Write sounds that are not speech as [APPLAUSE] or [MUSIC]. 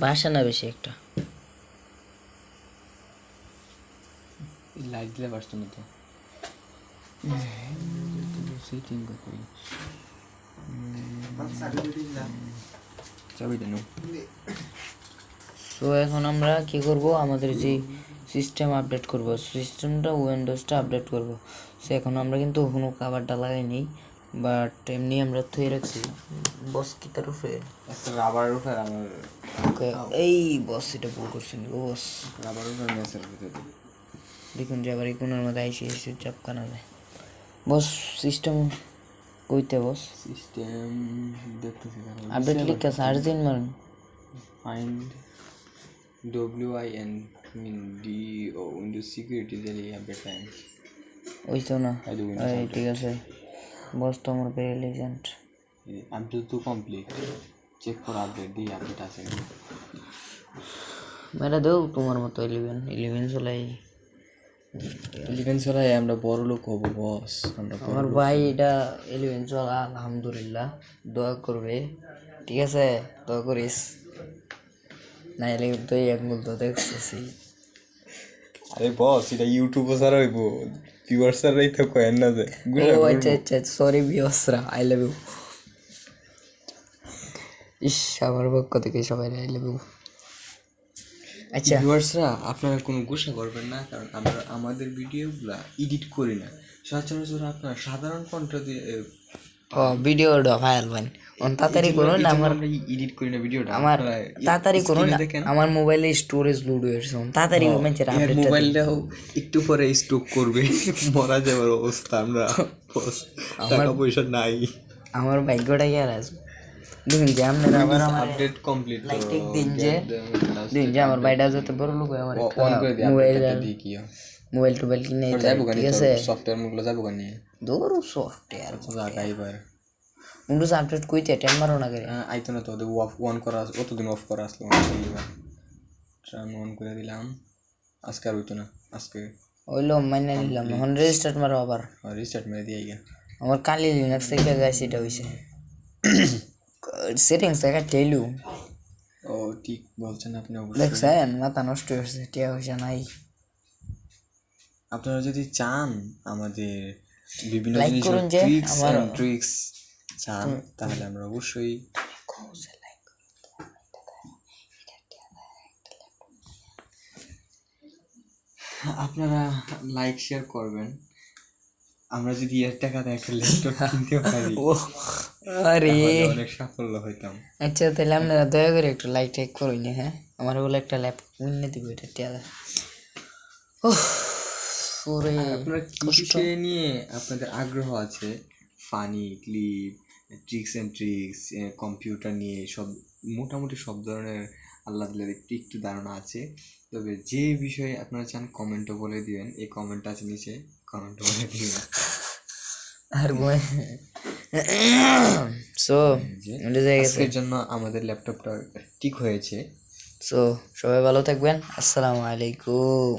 বাসা না বেশি একটা? লাইট দিলে পারতো না তো। সেটিং করি সো এখন আমরা কি করব? আমাদের যে সিস্টেম আপডেট করব সিস্টেমটা উইন্ডোজটা আপডেট করব। সো এখন আমরা কিন্তু কোনো কাভারটা লাগাইনি বাট এমনি আমরা থুয়ে রাখছি। বস কি তার উপরে একটা রাবার উপর আমার ওকে এই বস এটা ভুল করছেন ও বস রাবার উপর মেসের ভিতরে দেখুন যে আবার এই কোনার মধ্যে আইসি এসে চাপ কানা যায় বস সিস্টেম কইতে বস সিস্টেম দেখতেছি আপডেট লিখতে সার্চ দিন মারুন। Find W I N mean D O Windows security daily update time ওই তো না ঠিক আছে। বস তো আমার পেয়ে লিজেন্ড আপডেট তো কমপ্লিট চেক ফর আপডেট দি আপডেট আছে। মেরা দেও তোমার মতো ইলেভেন ইলেভেন চলাই ইলেভেন চলাই আমরা বড় লোক হব বস আমরা আমার ভাই এটা ইলেভেন চলা আলহামদুলিল্লাহ দোয়া করবে ঠিক আছে দোয়া করিস না এলে তো এক মূল তো দেখতেছি আরে বস এটা ইউটিউবে ছাড়া হইব ভিউয়ার্সাররাই তো কয়েন না যে। ও আচ্ছা আচ্ছা সরি বিয়সরা আই লাভ ইউ ইস আমার পক্ষ থেকে সবাই আই লাভ ইউ আচ্ছা। ভিউয়ার্সরা আপনারা কোনো গুসা করবেন না কারণ আমরা আমাদের ভিডিওগুলা এডিট করি না। সচরাচর আপনারা সাধারণ কণ্ঠ দিয়ে ভিডিওটা ভাইরাল ভাই অন তাড়াতাড়ি করুন আমার এডিট করি না ভিডিওটা আমার তাড়াতাড়ি করুন আমার মোবাইলে স্টোরেজ লোড হয়েছে তাড়াতাড়ি আপডেট মোবাইলটাও একটু পরে স্টক করবে। [LAUGHS] মরা যাবার অবস্থা আমরা টাকা পয়সা নাই। আমার ভাগ্যটা কি আর আসবে দেখুন যে আপনারা আবার আমার আপডেট কমপ্লিট লাইট দিন যে দিন যে আমার বাইটা যাতে বড় লোক আমার মোবাইল মোবাইল টোবাইল কিনে ঠিক আছে? সফটওয়্যার মুগুলো যাব গানি দূর সফটওয়্যার উইন্ডোজ আপডেট কইতে টেন মারো না হ্যাঁ, আইতো না তো ওদের অফ অন করা অতদিন অফ করা আসলো ট্রান অন করে দিলাম। আজকে আর হইতো না আজকে। ওইলো মাইনে নিলাম এখন রেজিস্টার্ট মারো আবার রিস্টার্ট মেরে দিয়ে গিয়া আমার কালি লিনাক্স থেকে গাইছে এটা হইছে সেটিংস দেখা টেলু ও ঠিক বলছেন আপনি অবশ্যই দেখছেন মাথা নষ্ট হয়েছে টিয়া পয়সা নাই। আপনারা যদি চান আমাদের বিভিন্ন জিনিস ট্রিক্স ট্রিক্স চান তাহলে আমরা অবশ্যই আপনারা লাইক শেয়ার করবেন। আমরা যদি এর টাকা দিয়ে একটা ল্যাপটপ কিনতে পারি [LAUGHS] আরে। অনেক সাফল্য হইতাম। আচ্ছা তাহলে আপনারা দয়া করে একটু লাইক টাইক করুন হ্যাঁ? আমার বলে একটা ল্যাপটপ কিনে দিব এটা টিয়া ওরে আপনারা কি নিয়ে আপনাদের আগ্রহ আছে? Funny clip tricks and tricks computer নিয়ে সব মোটামুটি সব ধরনের আল্লাহ দিলে একটু একটু ধারণা আছে। তবে যে বিষয়ে আপনারা চান কমেন্টও বলে দিবেন। এই কমেন্ট আছে নিচে কমেন্টও বলে দিবেন। আর সো আজকের জন্য আমাদের ল্যাপটপটা ঠিক হয়েছে। সো সবাই ভালো থাকবেন। আসসালামু আলাইকুম।